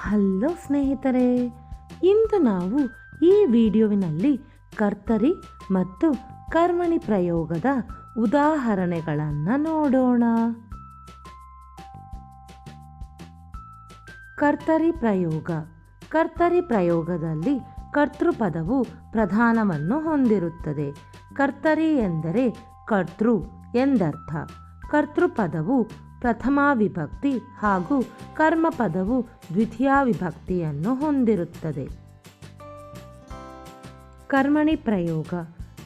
Hello ಸ್ನೇಹಿತರೆ, ಇಂದು ನಾವು ಈ ವಿಡಿಯೋವಿನಲ್ಲಿ ಕರ್ತರಿ ಮತ್ತು ಕರ್ಮಣಿ ಪ್ರಯೋಗದ ಉದಾಹರಣೆಗಳನ್ನು ನೋಡೋಣ. ಕರ್ತರಿ ಪ್ರಯೋಗ. ಕರ್ತರಿ ಪ್ರಯೋಗದಲ್ಲಿ ಕರ್ತೃಪದವು ಪ್ರಧಾನವನ್ನು ಹೊಂದಿರುತ್ತದೆ. ಕರ್ತರಿ ಎಂದರೆ ಕರ್ತೃ ಎಂದರ್ಥ. ಕರ್ತೃಪದವು ಪ್ರಥಮ ವಿಭಕ್ತಿ ಹಾಗೂ ಕರ್ಮಪದವು ದ್ವಿತೀಯ ವಿಭಕ್ತಿಯನ್ನು ಹೊಂದಿರುತ್ತದೆ. ಕರ್ಮಣಿ ಪ್ರಯೋಗ.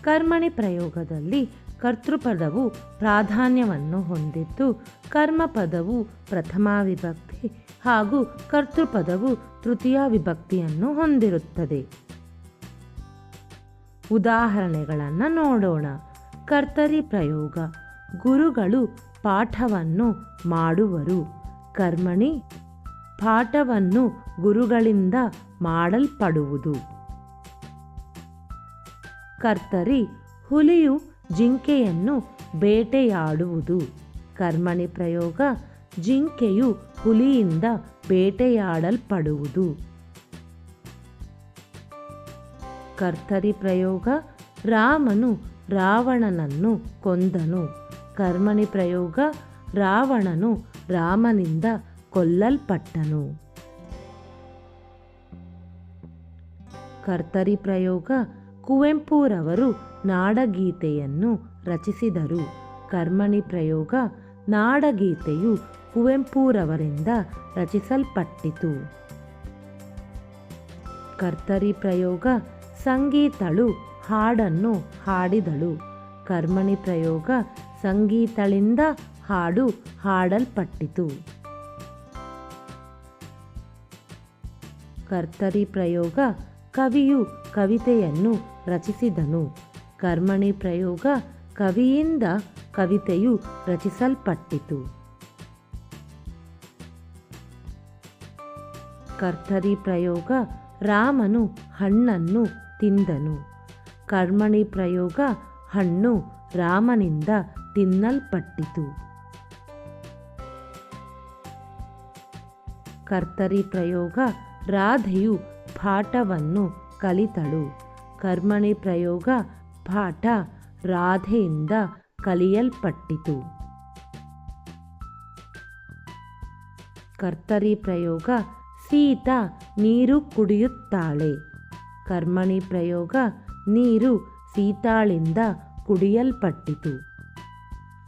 ಕರ್ಮಣಿ ಪ್ರಯೋಗದಲ್ಲಿ ಕರ್ತೃಪದವು ಪ್ರಾಧಾನ್ಯವನ್ನು ಹೊಂದಿದ್ದು, ಕರ್ಮಪದವು ಪ್ರಥಮ ವಿಭಕ್ತಿ ಹಾಗೂ ಕರ್ತೃಪದವು ತೃತೀಯ ವಿಭಕ್ತಿಯನ್ನು ಹೊಂದಿರುತ್ತದೆ. ಉದಾಹರಣೆಗಳನ್ನು ನೋಡೋಣ. ಕರ್ತರಿ ಪ್ರಯೋಗ. ಗುರುಗಳು ಪಾಠವನ್ನು ಮಾಡುವರು. ಕರ್ಮಣಿ ಪಾಠವನ್ನು ಗುರುಗಳಿಂದ ಮಾಡಲ್ಪಡುವುದು. ಕರ್ತರಿ ಹುಲಿಯು ಜಿಂಕೆಯನ್ನು ಬೇಟೆಯಾಡುವುದು. ಕರ್ಮಣಿ ಪ್ರಯೋಗ ಜಿಂಕೆಯು ಹುಲಿಯಿಂದ ಬೇಟೆಯಾಡಲ್ಪಡುವುದು. ಕರ್ತರಿ ಪ್ರಯೋಗ ರಾಮನು ರಾವಣನನ್ನು ಕೊಂದನು. ಕರ್ಮಣಿ ಪ್ರಯೋಗ ರಾವಣನು ರಾಮನಿಂದ ಕೊಲ್ಲಲ್ಪಟ್ಟನು. ಕರ್ತರಿ ಪ್ರಯೋಗ ಕುವೆಂಪುರವರು ನಾಡಗೀತೆಯನ್ನು ರಚಿಸಿದರು. ಕರ್ಮಣಿ ಪ್ರಯೋಗ ನಾಡಗೀತೆಯು ಕುವೆಂಪುರವರಿಂದ ರಚಿಸಲ್ಪಟ್ಟಿತು. ಕರ್ತರಿ ಪ್ರಯೋಗ ಸಂಗೀತಳು ಹಾಡನ್ನು ಹಾಡಿದಳು. ಕರ್ಮಣಿ ಪ್ರಯೋಗ ಸಂಗೀತಳಿಂದ ಹಾಡು ಹಾಡಲ್ಪಟ್ಟಿತು. ಕರ್ತರಿ ಪ್ರಯೋಗ ಕವಿಯು ಕವಿತೆಯನ್ನು ರಚಿಸಿದನು. ಕರ್ಮಣಿ ಪ್ರಯೋಗ ಕವಿಯಿಂದ ಕವಿತೆಯು ರಚಿಸಲ್ಪಟ್ಟಿತು. ಕರ್ತರಿ ಪ್ರಯೋಗ ರಾಮನು ಹಣ್ಣನ್ನು ತಿಂದನು. ಕರ್ಮಣಿ ಪ್ರಯೋಗ ಹಣ್ಣು ರಾಮನಿಂದ ತಿನ್ನಲ್ಪಟ್ಟಿತು. ಕರ್ತರಿ ಪ್ರಯೋಗ ರಾಧೆಯು ಪಾಠವನ್ನು ಕಲಿತಳು. ಕರ್ಮಣಿ ಪ್ರಯೋಗ ಪಾಠ ರಾಧೆಯಿಂದ ಕಲಿಯಲ್ಪಟ್ಟಿತು. ಕರ್ತರಿ ಪ್ರಯೋಗ ಸೀತಾ ನೀರು ಕುಡಿಯುತ್ತಾಳೆ. ಕರ್ಮಣಿ ಪ್ರಯೋಗ ನೀರು ಸೀತಾಳಿಂದ ಕುಡಿಯಲ್ಪಟ್ಟಿತು.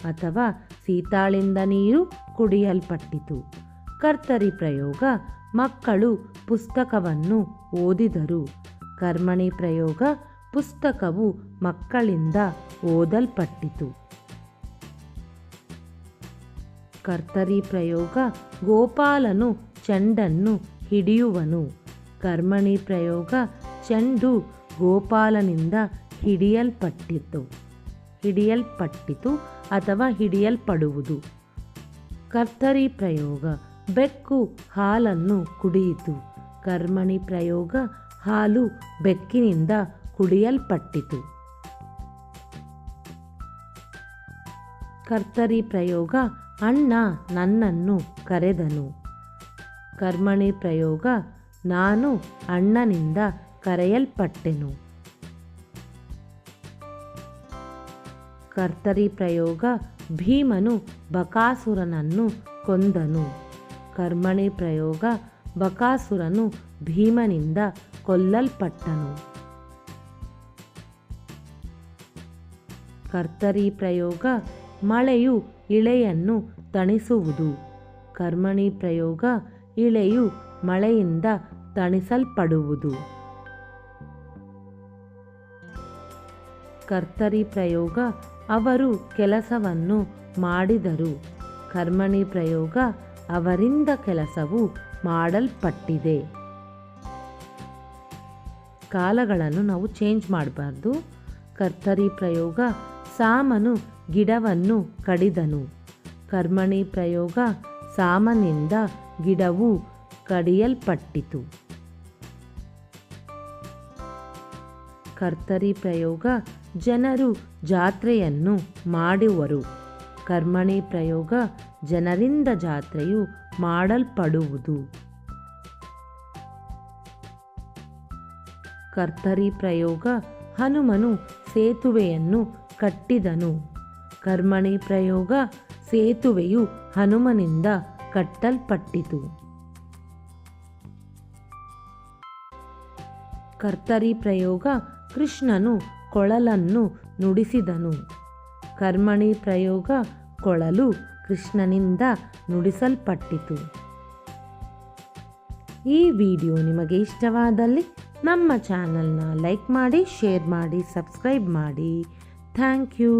ಅಥವಾ ಸೀತಾಳಿಂದ ನೀರು ಕುಡಿಯಲ್ಪಟ್ಟಿತು. ಕರ್ತರಿ ಪ್ರಯೋಗ, ಮಕ್ಕಳು ಪುಸ್ತಕವನ್ನು ಓದಿದರು. ಕರ್ಮಣಿ ಪ್ರಯೋಗ, ಪುಸ್ತಕವು ಮಕ್ಕಳಿಂದ ಓದಲ್ಪಟ್ಟಿತು. ಕರ್ತರಿ ಪ್ರಯೋಗ, ಗೋಪಾಲನು ಚೆಂಡನ್ನು ಹಿಡಿಯುವನು. ಕರ್ಮಣಿ ಪ್ರಯೋಗ, ಚೆಂಡು ಗೋಪಾಲನಿಂದ ಹಿಡಿಯಲ್ಪಟ್ಟಿತು. ಹಿಡಿಯಲ್ಪಟ್ಟಿತು ಅಥವಾ ಹಿಡಿಯಲ್ಪಡುವುದು. ಕರ್ತರಿ ಪ್ರಯೋಗ, ಬೆಕ್ಕು ಹಾಲನ್ನು ಕುಡಿಯಿತು. ಕರ್ಮಣಿ ಪ್ರಯೋಗ, ಹಾಲು ಬೆಕ್ಕಿನಿಂದ ಕುಡಿಯಲ್ಪಟ್ಟಿತು. ಕರ್ತರಿ ಪ್ರಯೋಗ, ಅಣ್ಣ ನನ್ನನ್ನು ಕರೆದನು. ಕರ್ಮಣಿ ಪ್ರಯೋಗ, ನಾನು ಅಣ್ಣನಿಂದ ಕರೆಯಲ್ಪಟ್ಟೆನು. ಕರ್ತರಿ ಪ್ರಯೋಗ ಭೀಮನು ಬಕಾಸುರನನ್ನು ಕೊಂದನು. ಕರ್ಮಣಿ ಪ್ರಯೋಗ ಬಕಾಸುರನು ಭೀಮನಿಂದ ಕೊಲ್ಲಲ್ಪಟ್ಟನು. ಕರ್ತರಿ ಪ್ರಯೋಗ ಮಳೆಯು ಇಳೆಯನ್ನು ತಣಿಸುವುದು. ಕರ್ಮಣಿ ಪ್ರಯೋಗ ಇಳೆಯು ಮಳೆಯಿಂದ ತಣಿಸಲ್ಪಡುವುದು. ಕರ್ತರಿ ಪ್ರಯೋಗ ಅವರು ಕೆಲಸವನ್ನು ಮಾಡಿದರು. ಕರ್ಮಣಿ ಪ್ರಯೋಗ ಅವರಿಂದ ಕೆಲಸವು ಮಾಡಲ್ಪಟ್ಟಿದೆ. ಕಾಲಗಳನ್ನು ನಾವು ಚೇಂಜ್ ಮಾಡಬಾರ್ದು. ಕರ್ತರಿ ಪ್ರಯೋಗ ಸಾಮನು ಗಿಡವನ್ನು ಕಡಿದನು. ಕರ್ಮಣಿ ಪ್ರಯೋಗ ಸಾಮನಿಂದ ಗಿಡವು ಕಡಿಯಲ್ಪಟ್ಟಿತು. ಕರ್ತರಿ ಪ್ರಯೋಗ ಜನರು ಜಾತ್ರೆಯನ್ನು ಮಾಡುವರು. ಕರ್ಮಣಿ ಪ್ರಯೋಗ ಜನರಿಂದ ಜಾತ್ರೆಯು ಮಾಡಲ್ಪಡುವುದು. ಕರ್ತರಿ ಪ್ರಯೋಗ ಹನುಮನು ಸೇತುವೆಯನ್ನು ಕಟ್ಟಿದನು. ಕರ್ಮಣಿ ಪ್ರಯೋಗ ಸೇತುವೆಯು ಹನುಮನಿಂದ ಕಟ್ಟಲ್ಪಟ್ಟಿತು. ಕರ್ತರಿ ಪ್ರಯೋಗ ಕೃಷ್ಣನು ಕೊಳಲನ್ನು ನುಡಿಸಿದನು. ಕರ್ಮಣಿ ಪ್ರಯೋಗ ಕೊಳಲು ಕೃಷ್ಣನಿಂದ ನುಡಿಸಲ್ಪಟ್ಟಿತು. ಈ ವಿಡಿಯೋ ನಿಮಗೆ ಇಷ್ಟವಾದಲ್ಲಿ ನಮ್ಮ ಚಾನಲ್ನ ಲೈಕ್ ಮಾಡಿ, ಶೇರ್ ಮಾಡಿ, ಸಬ್ಸ್ಕ್ರೈಬ್ ಮಾಡಿ. Thank you.